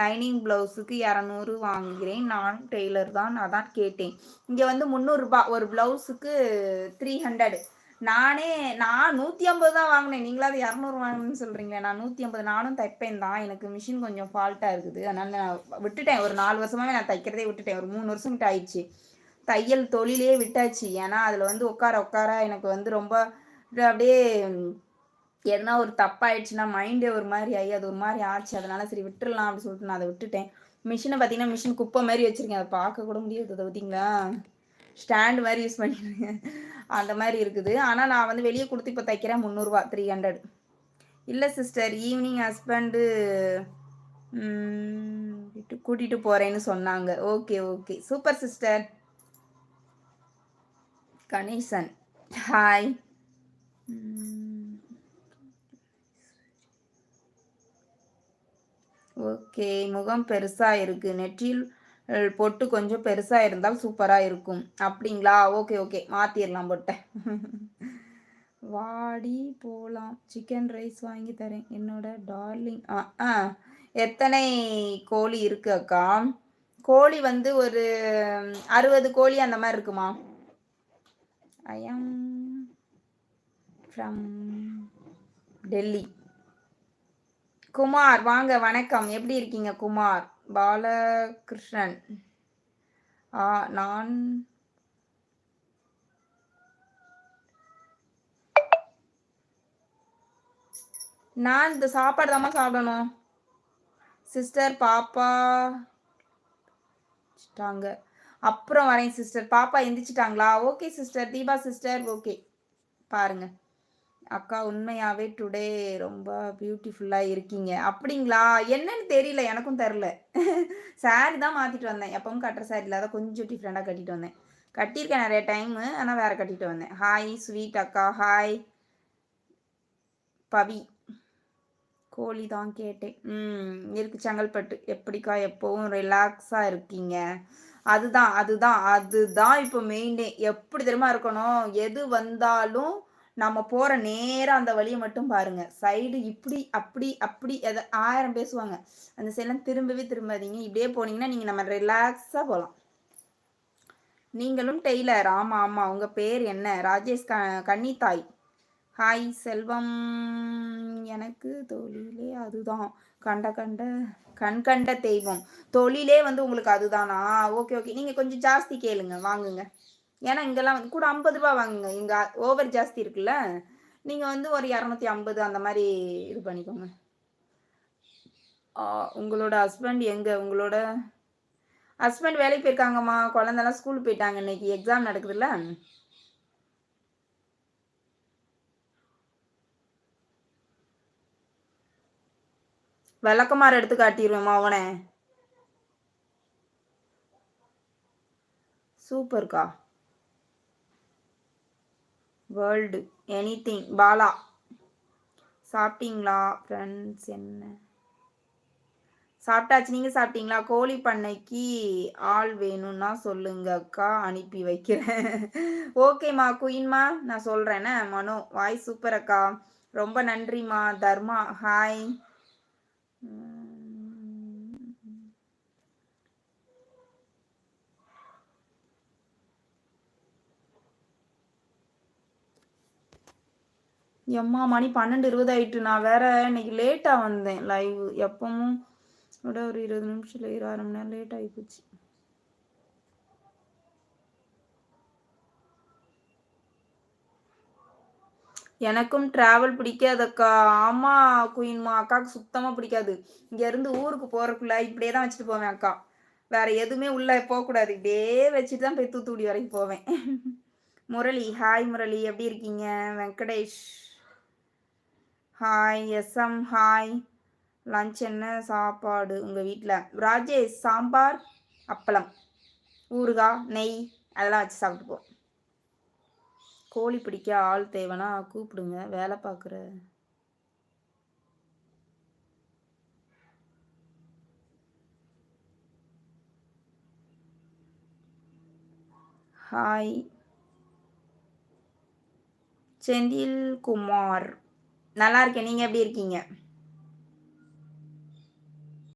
Lining ப்ளவுஸுக்கு இரநூறு வாங்குகிறேன். நான் டெய்லர் தான் நான் தான் கேட்டேன். இங்கே வந்து முந்நூறுரூபா ஒரு ப்ளவுஸுக்கு த்ரீ ஹண்ட்ரடு நானே நான் நூற்றி ஐம்பது தான் வாங்கினேன். நீங்களாவது இரநூறு வாங்கணும்னு சொல்கிறீங்களே நான் நூற்றி ஐம்பது நானும் தைப்பேன் தான். எனக்கு மிஷின் கொஞ்சம் ஃபால்ட்டாக இருக்குது. அதனால் நான் விட்டுட்டேன். ஒரு நாலு வருஷமாகவே நான் தைக்கிறதே விட்டுட்டேன். ஒரு மூணு வருஷம் கிட்ட ஆயிடுச்சு. தையல் தொழிலே விட்டாச்சு. ஏன்னா அதில் வந்து உட்கார உட்கார எனக்கு வந்து ரொம்ப அப்படியே எதனா ஒரு தப்பாயிடுச்சுன்னா மைண்டே ஒரு மாதிரி ஆகி அது ஒரு மாதிரி ஆச்சு அதனால சரி விட்டுடலாம் அப்படின்னு சொல்லிட்டு நான் அதை விட்டுட்டேன். மிஷினை பார்த்தீங்கன்னா மிஷின் குப்பை மாதிரி வச்சுருக்கேன். அதை பார்க்க கூட முடியாது அதை பார்த்தீங்களா? ஸ்டாண்ட் மாதிரி யூஸ் பண்ணிடுறேன் அந்த மாதிரி இருக்குது. ஆனால் நான் வந்து வெளியே கொடுத்து இப்போ தைக்கிறேன் முந்நூறுரூவா த்ரீ ஹண்ட்ரட் இல்லை சிஸ்டர் ஈவினிங் ஹஸ்பண்டு கூட்டிகிட்டு போகிறேன்னு சொன்னாங்க. Okay okay super sister Ganesan. Hi okay முகம் பெருசாக இருக்குது நெற்றியில் பொட்டு கொஞ்சம் பெருசாக இருந்தால் சூப்பராக இருக்கும். அப்படிங்களா? Okay okay. மாற்றிடலாம் பொட்டை வாடி போகலாம் சிக்கன் ரைஸ் வாங்கி தரேன். என்னோட டார்லிங். ஆ ஆ. எத்தனை கோழி இருக்கு அக்கா? கோழி வந்து ஒரு அறுபது கோழி அந்த மாதிரி இருக்குமா? ஐ ஆம் ஃப்ரம் டெல்லி. குமார் வாங்க வணக்கம். எப்படி இருக்கீங்க குமார்? பாலகிருஷ்ணன். ஆ நான் நான் இந்த சாப்பாடு தாம்மா சாப்பிடணும். சிஸ்டர் பாப்பா அப்புறம் வரேன் சிஸ்டர். பாப்பா எந்திரிச்சிட்டாங்களா? Okay sister. Deepa sister. Okay. பாருங்கள் அக்கா உண்மையாவே டுடே ரொம்ப பியூட்டிஃபுல்லாக இருக்கீங்க. அப்படிங்களா? என்னன்னு தெரியல எனக்கும் தெரில சாரி தான் மாற்றிட்டு வந்தேன். எப்பவும் கட்டுற சாரி இல்லாத கொஞ்சம் டிஃப்ரெண்டாக கட்டிட்டு வந்தேன். கட்டியிருக்கேன் நிறைய டைமு ஆனால் வேறு கட்டிட்டு வந்தேன். ஹாய் ஸ்வீட் அக்கா. ஹாய் பவி. கோழி தான் கேட்டேன். ம் இருக்கு செங்கல்பட்டு. எப்படிக்கா எப்போவும் ரிலாக்ஸாக இருக்கீங்க? அதுதான் அதுதான் அதுதான் இப்போ மெயினே எப்படி தெரியுமா இருக்கணும்? எது வந்தாலும் நம்ம போகிற நேராக அந்த வழியை மட்டும் பாருங்க. சைடு இப்படி அப்படி அப்படி எதை ஆயிரம் பேசுவாங்க. அந்த சைட்லாம் திரும்பவே திரும்பாதீங்க. இப்படியே போனீங்கன்னா நீங்கள் நம்ம ரிலாக்ஸாக போகலாம் நீங்களும் டெய்லர். ஆமாம் ஆமாம் உங்கள் பேர் என்ன? ராஜேஷ் க கன்னித்தாய். ஹாய் செல்வம். எனக்கு தொழிலே அதுதான். கண்ட கண்ட கண் கண்ட தெய்வம். தொழிலே வந்து உங்களுக்கு அதுதானா? ஓகே ஓகே நீங்கள் கொஞ்சம் ஜாஸ்தி கேளுங்க. வாங்குங்க. ஏன்னா இங்கெல்லாம் வந்து கூட ஐம்பது ரூபா வாங்குங்க. இங்கே ஓவர் ஜாஸ்தி இருக்குல்ல. நீங்கள் வந்து ஒரு இரநூத்தி ஐம்பது அந்த மாதிரி இது பண்ணிக்கோங்க. உங்களோட ஹஸ்பண்ட் எங்கே? உங்களோட ஹஸ்பண்ட் வேலைக்கு போயிருக்காங்கம்மா. குழந்தெல்லாம் ஸ்கூல் போயிட்டாங்க. இன்னைக்கு எக்ஸாம் நடக்குதுல்ல. விளக்கமாறு எடுத்து காட்டிடுவேம்மா அவனை. சூப்பர்க்கா வேர்ல்டு எனி திங் பாலா. சாப்பிட்டீங்களா ஃப்ரெண்ட்ஸ் என்ன? சாப்பிட்டாச்சு. நீங்கள் சாப்பிட்டீங்களா? கோழி பண்ணைக்கு ஆள் வேணும்னா சொல்லுங்க அக்கா. அனுப்பி வைக்கிறேன். ஓகேம்மா குயின்மா நான் சொல்கிறேனே மனோ. வாய் சூப்பர் அக்கா. ரொம்ப நன்றிம்மா. தர்மா. ஹாய் எம்மா மணி பன்னெண்டு இருபது ஆயிட்டு நான் வேற இன்னைக்கு லேட்டாக வந்தேன் லைவ் எப்பவும் விட ஒரு இருபது நிமிஷம் இரு அரை மணி நேரம் லேட் ஆகி போச்சு. எனக்கும் ட்ராவல் பிடிக்காதக்கா. ஆமா குயின்மா அக்காவுக்கு சுத்தமாக பிடிக்காது. இங்கேருந்து ஊருக்கு போறதுக்குள்ள இப்படியே தான் வச்சுட்டு போவேன் அக்கா. வேற எதுவுமே உள்ளே போகக்கூடாது. இப்படியே வச்சுட்டு தான் போய் தூத்துக்குடி வரைக்கும் போவேன். முரளி ஹாய் முரளி. எப்படி இருக்கீங்க? Venkatesh. Hi SM hi lunch என்ன? சாப்பாடு உங்கள் வீட்டில் ராஜேஷ் சாம்பார் அப்பளம். ஊறுகாய் நெய் அதெல்லாம் வச்சு சாப்பிட்டுப்போம். கோழி பிடிக்க ஆள் தேவைன்னா கூப்பிடுங்க. வேலை பார்க்குற ஹாய் செந்தில் குமார் நல்லா இருக்கேன். நீங்கள் எப்படி இருக்கீங்க?